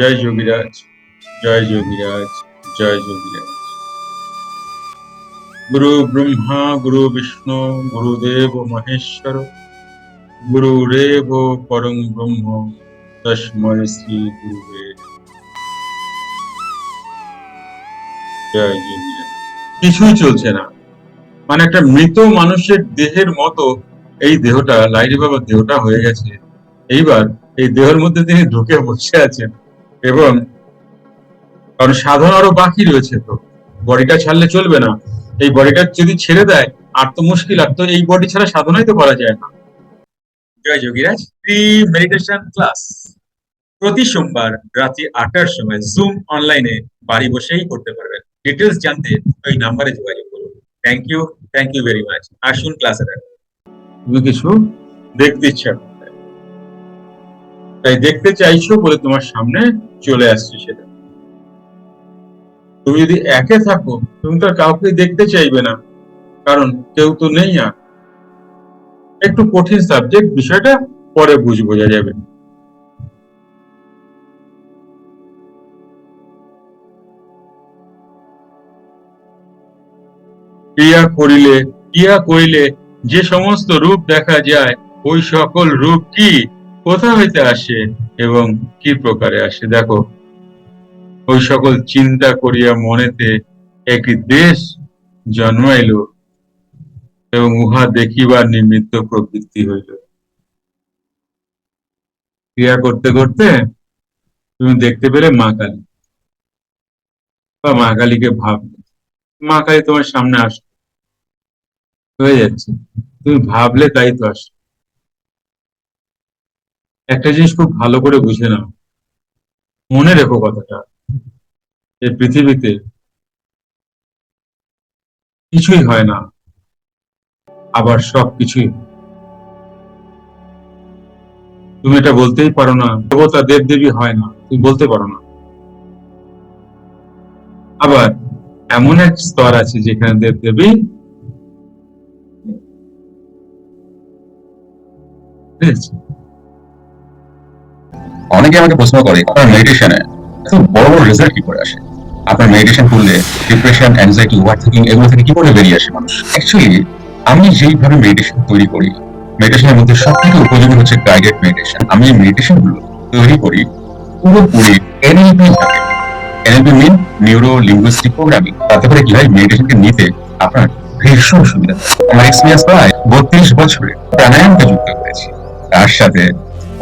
জয় যোগীরাজ জয় যোগীরাজ জয় যোগীরাজ। গুরু ব্রহ্মা, গুরু বিষ্ণু গুরুদেব মহেশ্বর গুরুরেব পরম ব্রহ্ম, তস্ময় শ্রী গুরুবে কিছুই চলছে না। মানে একটা মৃত মানুষের দেহের মতো এই দেহটা লাইরি বাবার দেহটা হয়ে গেছে। এইবার এই দেহের মধ্যে তিনি ঢুকে বসে আছেন। এবং কারণ সাধন আরও বাকি রয়েছে তো। বডিটা ছাড়লে চলবে না। এই বডিটা যদি ছেড়ে দেয়, আর তো মুশকিল, আর তো এই বডি ছাড়া সাধনাই তো করা যায় না। Jai Yogiraj free meditation class প্রতি সোমবার রাত্রি আটটার সময় জুম অনলাইনে বাড়ি বসেই করতে পারবেন। ডিটেলস জানতে ওই নাম্বারে যোগাযোগ করুন। Thank you thank you very much আসুন ক্লাসে দেখো। তুমি কিছু দেখতে ইচ্ছা। তাই দেখতে চাইছো বলে তোমার সামনে চলে আসছে সেটা। তুমি যদি একে থাকো, তুমি তো কাউকে দেখতে চাইবে না, কারণ কেউ তো নেই আর। একটু কঠিন সাবজেক্ট বিষয়টা পরে বুঝ বোঝা যাবে। ক্রিয়া করিলে ক্রিয়া করিলে যে সমস্ত রূপ দেখা যায়, ওই সকল রূপ কি? কোথা হইতে আসে এবং কি প্রকারে আসে? দেখো, ওই সকল চিন্তা করিয়া মনেতে একটি দেশ জন্মাইল এবং উহা দেখিবার নিমিত্ত প্রবৃত্তি হইল। ক্রিয়া করতে করতে তুমি দেখতে পেলে মা কালী। বা মা কালীকে ভাবলে। মা কালী তোমার সামনে আস হয়ে যাচ্ছে। তুমি ভাবলে তাই তো আস একটা জিনিস খুব ভালো করে বুঝে নাও। মনে রেখো কথাটা। এই পৃথিবীতে কিছুই হয় না, আবার সব কিছুই তুমি এটা বলতেই পারো না, দেবতা দেব দেবী হয় না, তুমি বলতে পারো না। আবার এমন এক স্তর আছে যেখানে দেব দেবী বুঝেছ? অনেকে আমাকে প্রশ্ন করে, আপনার মেডিটেশনে এত বড় বড় রেজাল্ট কি করে আসে? আপনার মেডিটেশন করলে ডিপ্রেশন অ্যাংজাইটি ওভার থিঙ্কিং এগুলো থেকে কি করে বেরিয়ে আসে মানুষ? অ্যাকচুয়ালি আমি যেইভাবে মেডিটেশন তৈরি করি মেডিটেশনের মধ্যে সব থেকে উপযোগী হচ্ছে গাইডেড মেডিটেশন আমি এই মেডিটেশনগুলো তৈরি করি পুরোপুরি এনএলপি থাকে। NLP mean neuro linguistic programming তাতে করে কি হয় মেডিটেশনকে নিতে আপনার ভীষণ সুবিধা। আমার এক্সপিরিয়েন্স প্রায় বত্রিশ বছরে প্রাণায়ামকে যুক্ত করেছি। তার সাথে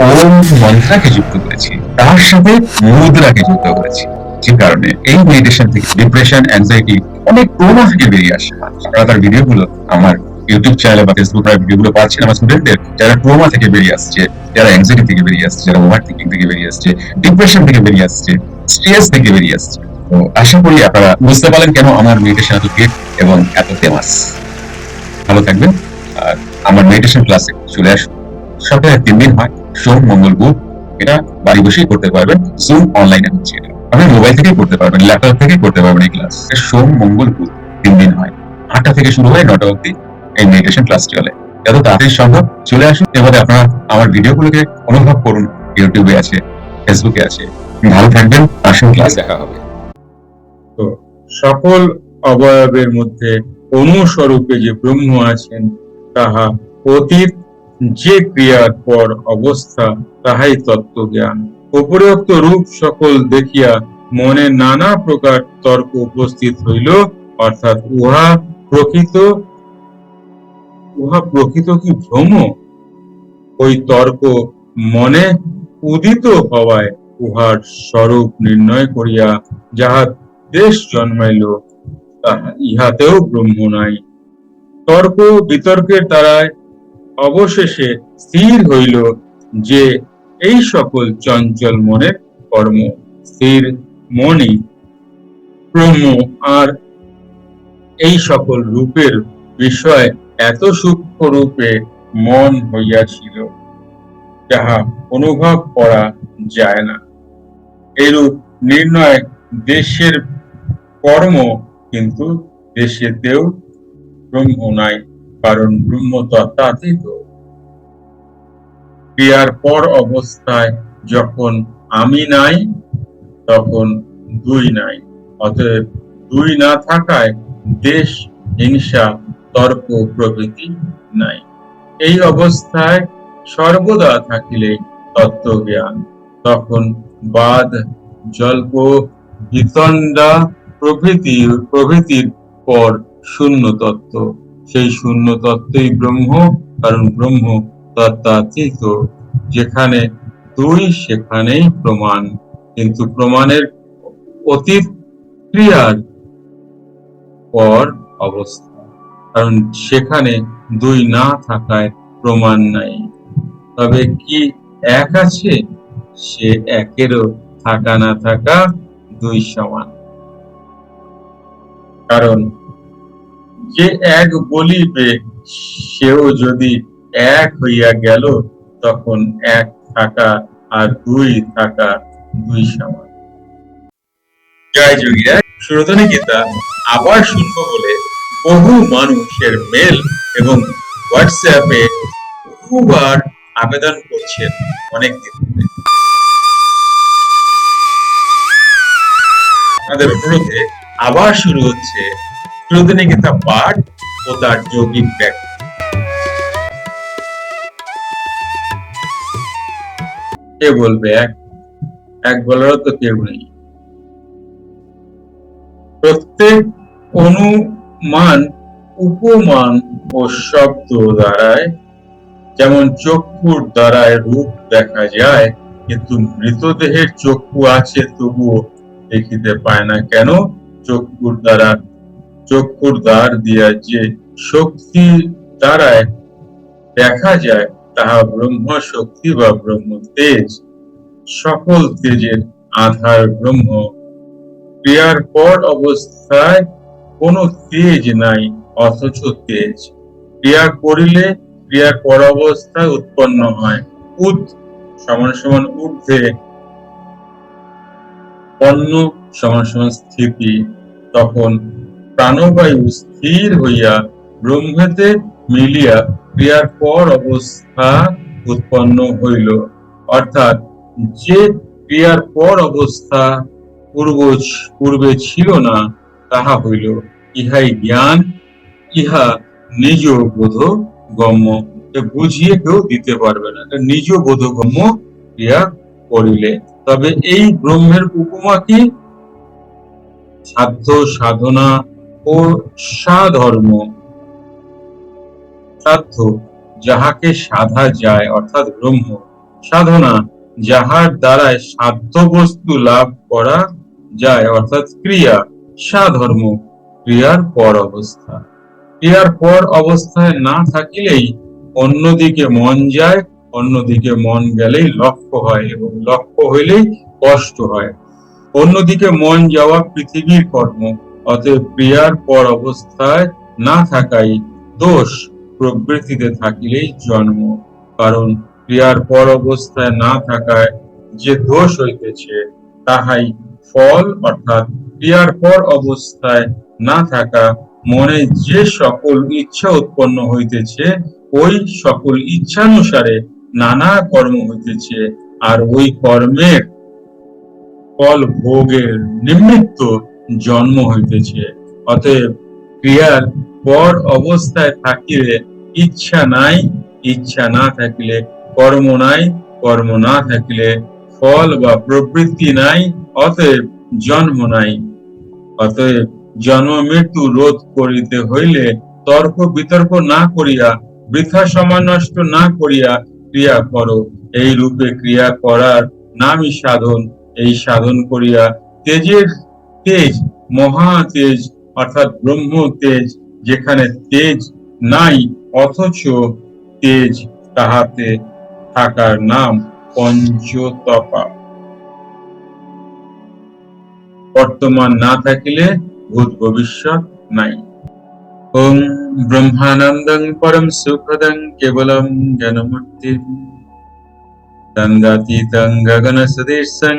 ওম মন্ত্রাকে যুক্ত করেছি। তার সাথে মুদ্রাকে যুক্ত করেছি। যে কারণে এই মেডিটেশন থেকে ডিপ্রেশন অ্যাংজাইটি অনেক থেকে বেরিয়ে আসে। আপনারা তার ভিডিওগুলো আমার ইউটিউব চ্যানেলে বা ফেসবুক ভিডিওগুলো পাচ্ছেন আমার স্টুডেন্টদের যারা ট্রমা থেকে বেরিয়ে আসছে, যারা অ্যাংজাইটি থেকে বেরিয়ে আসছে, যারা ওভার থিঙ্কিং থেকে বেরিয়ে আসছে ডিপ্রেশন থেকে বেরিয়ে আসছে স্ট্রেস থেকে বেরিয়ে আসছে। তো আশা করি আপনারা বুঝতে পারলেন কেন আমার মেডিটেশন এত এবং এত ফেমাস ভালো থাকবেন। আর আমার মেডিটেশন ক্লাসে চলে আসুন। সপ্তাহে তিন দিন হয়। সোম, মঙ্গল, বুধ, এটা বাড়ি বসেই করতে পারবেন। জুম অনলাইনে হচ্ছে এটা। আপনি মোবাইল থেকেই করতে পারবেন ল্যাপটপ থেকে করতে পারবেন এই ক্লাস সোম, মঙ্গল, বুধ, তিন দিন হয়। আটটা থেকে শুরু হয় নটা অব্দি এই মেডিটেশন ক্লাস চলে। যত তাড়াতাড়ি সম্ভব চলে আসুন, এবারে আপনারা আমার ভিডিওগুলোকে অনুভব করুন। ইউটিউবে আছে ফেসবুকে আছে। ভালো থাকবেন, আসুন ক্লাস দেখা হবে। তো সকল অবয়বের মধ্যে অনুস্বরূপে যে ব্রহ্ম আছেন, তাহা অতীত যে ক্রিয়ার পর অবস্থা, তাহাই তত্ত্বজ্ঞান। উপরোক্ত রূপ সকল দেখিয়া মনে নানা প্রকার তর্ক উপস্থিত হইল, অর্থাৎ উহা প্রকৃত উহা প্রকৃত কি ভ্রম? ওই তর্ক মনে উদিত হওয়ায় উহার স্বরূপ নির্ণয় করিয়া যাহা দেশ জন্মাইল ইহাতেও ব্রহ্ম নাই। তর্ক বিতর্কের দ্বারায় অবশেষে স্থির হইল যে এই সকল চঞ্চল মনের কর্ম, স্থির মনই ব্রহ্ম আর এই সকল রূপের বিষয় এত সূক্ষ্ম রূপে মন হইয়াছিল, যাহা অনুভব করা যায় না। এরূপ নির্ণয় দেশের কর্ম কিন্তু দেশেতেও ব্রহ্ম নাই। কারণ ব্রহ্ম তত্ত্বাতীত ক্রিয়ার পর অবস্থায় যখন আমি নাই, তখন দুই নাই। অতএব দুই না থাকায় দেশ, হিংসা, তর্ক প্রভৃতি নাই। এই অবস্থায় সর্বদা থাকিলে তত্ত্বজ্ঞান। তখন বাদ, জল্প, বিতণ্ডা প্রভৃতির প্রভৃতির পর শূন্য তত্ত্ব। সেই শূন্য তত্ত্বই ব্রহ্ম, কারণ ব্রহ্ম তত্ত্বাতীত যেখানে দুই, সেখানেই প্রমাণ। কিন্তু প্রমাণের অতীত ক্রিয়ার পর অবস্থা। কারণ সেখানে দুই না থাকায় প্রমাণ নাই। তবে কি এক আছে? সে একেরও থাকা না থাকা দুই সমান। কারণ যে এক বলিবে, সেও যদি এক হইয়া গেল, তখন এক থাকা আর দুই থাকা দুই সমান। জয় যোগীরা সুরধনী গীতা আবার শুনব বলে বহু মানুষের মেল এবং হোয়াটসঅ্যাপে বহুবার আবেদন করছেন অনেক দিন তাদের অনুরোধে আবার শুরু হচ্ছে সুরধনী গীতা পাঠ ও তার যৌগিক ব্যাখ্যা কে বলবে এক? এক বলারও তো কেউ নেই। প্রত্যেক অনুমান, উপমান ও শব্দ দ্বারায়, যেমন চক্ষুর দ্বারায় রূপ দেখা যায়, কিন্তু মৃতদেহের চক্ষু আছে তবুও দেখিতে পায় না। কেন? চক্ষুর দ্বারা চক্ষুর দ্বার দিয়া যে শক্তি দ্বারায় দেখা যায়, তাহা ব্রহ্ম শক্তি বা ব্রহ্ম তেজ। সকল তেজের আধার ব্রহ্ম। ক্রিয়ার পর অবস্থায় কোন তেজ নাই, অথচ তেজ। ক্রিয়া করিলে ক্রিয়ার পর অবস্থায় উৎপন্ন হয়। উদ সমান সমান ঊর্ধ্বে। পণ্য সমান সমান স্থিতি। তখন প্রাণবায়ু স্থির হইয়া ব্রহ্মেতে মিলিয়া ক্রিয়ার পর অবস্থা উৎপন্ন হইল। অর্থাৎ যে ক্রিয়ার পর অবস্থা পূর্ব পূর্বে ছিল না, তাহা হইল ইহাই জ্ঞান, ইহা নিজ বোধ গম্য। বুঝিয়ে কেউ দিতে পারবে না। নিজ বোধগম্য ক্রিয়া করিলে। তবে এই ব্রহ্মের উপমা কি? সাধ্য সাধনা ও সাধর্ম সাধ্য যাহাকে সাধা যায়, অর্থাৎ ব্রহ্ম, সাধনা যাহার দ্বারায় সাধ্য বস্তু লাভ করা যায়, অর্থাৎ ক্রিয়া সাধর্ম ক্রিয়ার পর অবস্থা। ক্রিয়ার পর অবস্থায় না থাকিলেই অন্যদিকে মন যায়, অন্যদিকে মন গেলেই লক্ষ্য হয় এবং লক্ষ্য হইলেই কষ্ট হয়। অন্যদিকে মন যাওয়া পৃথিবীর কর্ম। অতএব ক্রিয়ার পর অবস্থায় না থাকাই দোষ। প্রবৃত্তিতে থাকিলেই জন্ম। কারণ ক্রিয়ার পর অবস্থায় না থাকায় যে দোষ হইতেছে, তাহাই ফল, অর্থাৎ ক্রিয়ার পর অবস্থায় না থাকা মনে যে সকল ইচ্ছা উৎপন্ন হইতেছে, ওই সকল ইচ্ছানুসারে নানা কর্ম হইতেছে, আর ওই কর্মের ফল ভোগের নিমিত্ত জন্ম হইতেছে। অতএব ক্রিয়ার পর অবস্থায় থাকিলে ইচ্ছা নাই, ইচ্ছা না থাকিলে কর্ম নাই, কর্ম না থাকিলে ফল বা প্রবৃত্তি নাই, অতএব জন্ম নাই। অতএব জন্ম মৃত্যু রোধ করিতে হইলে তর্ক বিতর্ক না করিয়া, বৃথা সময় নষ্ট না করিয়া ক্রিয়া করো। এই রূপে ক্রিয়া করার নামই সাধন। এই সাধন করিয়া তেজের তেজ, মহা তেজ, অর্থাৎ ব্রহ্ম তেজ, যেখানে তেজ নাই, অথচ তেজ তাহাতে থাকার নাম পঞ্চতপা। বর্তমান না থাকিলে ভূত ভবিষ্যৎ নাই। ওম ব্রহ্মানন্দং পরম সুখদং কেবলম জ্ঞানমূর্তি তন্দাতীতং গগন সদৃশং